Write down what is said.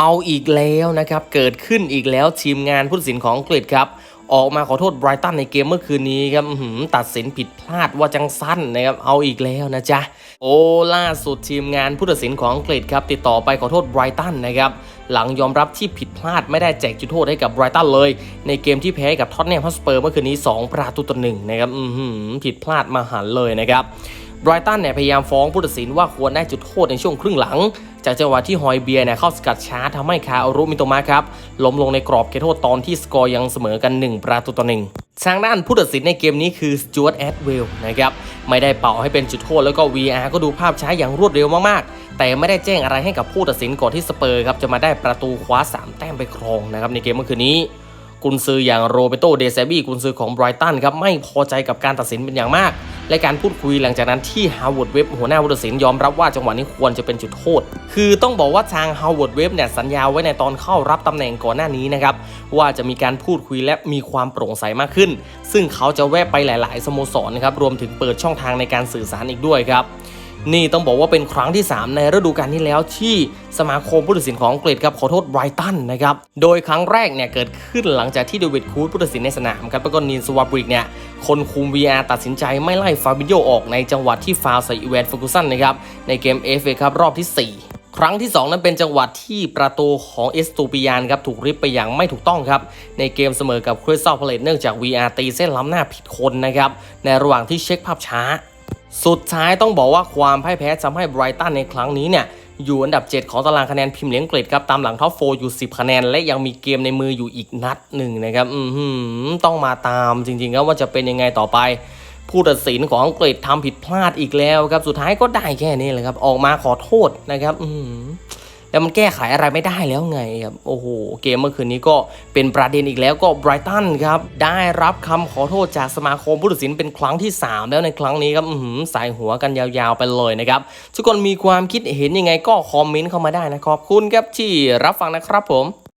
เอาอีกแล้วนะครับ เกิดขึ้นอีกแล้วทีมงานผู้ตัดสินของอังกฤษครับ ออกมาขอโทษไบรตันในเกมเมื่อคืนนี้ครับตัดสินผิดพลาดว่าจังสั้นนะครับ เอาอีกแล้วนะจ๊ะ โอ้ล่าสุดทีมงานผู้ตัดสินของอังกฤษครับ ติดต่อไปขอโทษไบรตันนะครับ หลังยอมรับที่ผิดพลาดไม่ได้แจกจุดโทษให้กับไบรตันเลย ในเกมที่แพ้กับท็อตแนมฮอสเปอร์เมื่อคืนนี้ 2 ประตูต่อหนึ่งนะครับผิดพลาดมาหันเลยนะครับ ไบรตันเนี่ยพยายามฟ้องผู้ตัดสินว่าควรได้จุดโทษในช่วงครึ่งหลัง จากจังหวะที่ฮอยเบียร์เนี่ยเข้าสกัดช้าทำให้คาอารุมิโตมะครับล้มลงในกรอบเขตโทษตอนที่สกอร์ยังเสมอกัน 1 ประตูต่อหนึ่งทางด้านผู้ตัดสินในเกมนี้คือสจวตแอดเวลนะครับไม่ได้เป่าให้เป็นจุดโทษแล้วก็ VR ก็ดูภาพช้าอย่างรวดเร็วมากๆ แต่ไม่ได้แจ้งอะไรให้กับผู้ตัดสินก่อนที่สเปอร์ครับจะมาได้ประตูคว้า 3 แต้มไปครองนะครับในเกมเมื่อคืนนี้กุนซืออย่างโรเบโตเดซบี้กุนซือของไบรตันครับไม่พอใจกับการตัดสินเป็นอย่างมาก และการพูดคุยหลังจากนั้นที่ฮาวเวิร์ดเว็บหัวหน้าวุฒิสินยอมรับว่าจังหวะนี้ควรจะเป็นจุดโทษ คือต้องบอกว่าทางฮาวเวิร์ดเว็บเนี่ยสัญญาไว้ในตอนเข้ารับตำแหน่งก่อนหน้านี้นะครับว่าจะมีการพูดคุยและมีความโปร่งใสมากขึ้น ซึ่งเขาจะแวะไปหลาย ๆ สโมสรนะครับรวมถึงเปิดช่องทางในการสื่อสารอีกด้วยครับ นี่ต้องบอกว่าเป็นครั้งที่ 3 ในฤดูกาลที่แล้วที่สมาคมผู้ตัดสินของอังกฤษครับขอโทษไบรตันนะครับ โดยครั้งแรกเนี่ยเกิดขึ้นหลังจากที่เดวิดคูดผู้ตัดสินในสนามครับแล้วก็นีนสวาบริกเนี่ยคนคุม VR ตัดสินใจไม่ไล่ฟาบิโยออกในจังหวะที่ฟาวใส่อีแวนฟอร์กูสันนะครับในเกมเอฟเอครับรอบที่ 4ครั้งที่ 2 นั้นเป็นจังหวะที่ประตูของเอสตูปิยานครับถูกริบไปอย่างไม่ถูกต้องครับ ในเกมเสมอกับคริสตัลพาเลตเนื่องจาก VR ตีเส้นล้ำหน้าผิดคนนะครับ ในระหว่างที่เช็คภาพช้า สุดท้ายต้องบอกว่าความพ่ายแพ้ทำให้ไบรตันในครั้งนี้เนี่ยอยู่อันดับ 7 ของตารางคะแนนพิมพ์เลียงเกรดครับ ตามหลังท็อปโฟอยู่ 10 คะแนน และยังมีเกมในมืออยู่อีกนัดหนึ่งนะครับต้องมาตามจริงๆครับว่าจะเป็นยังไงต่อไป ผู้ตัดสินของอังกฤษทำผิดพลาดอีกแล้วครับ สุดท้ายก็ได้แค่นี้แหละครับ ออกมาขอโทษนะครับ อื แล้วมันแก้ไขอะไรไม่ได้แล้วไงครับโอ้โหเกมเมื่อคืนนี้ก็เป็นประเด็นอีกแล้วก็ไบรตันครับได้รับคำขอโทษจากสมาคมผู้ตัดสินเป็นครั้งที่ 3 แล้วในครั้งนี้ครับอือหือสายหัวกันยาวๆไปเลยนะครับทุกคนมีความคิดเห็นยังไงก็คอมเมนต์เข้ามาได้นะขอบคุณครับที่รับฟังนะครับผม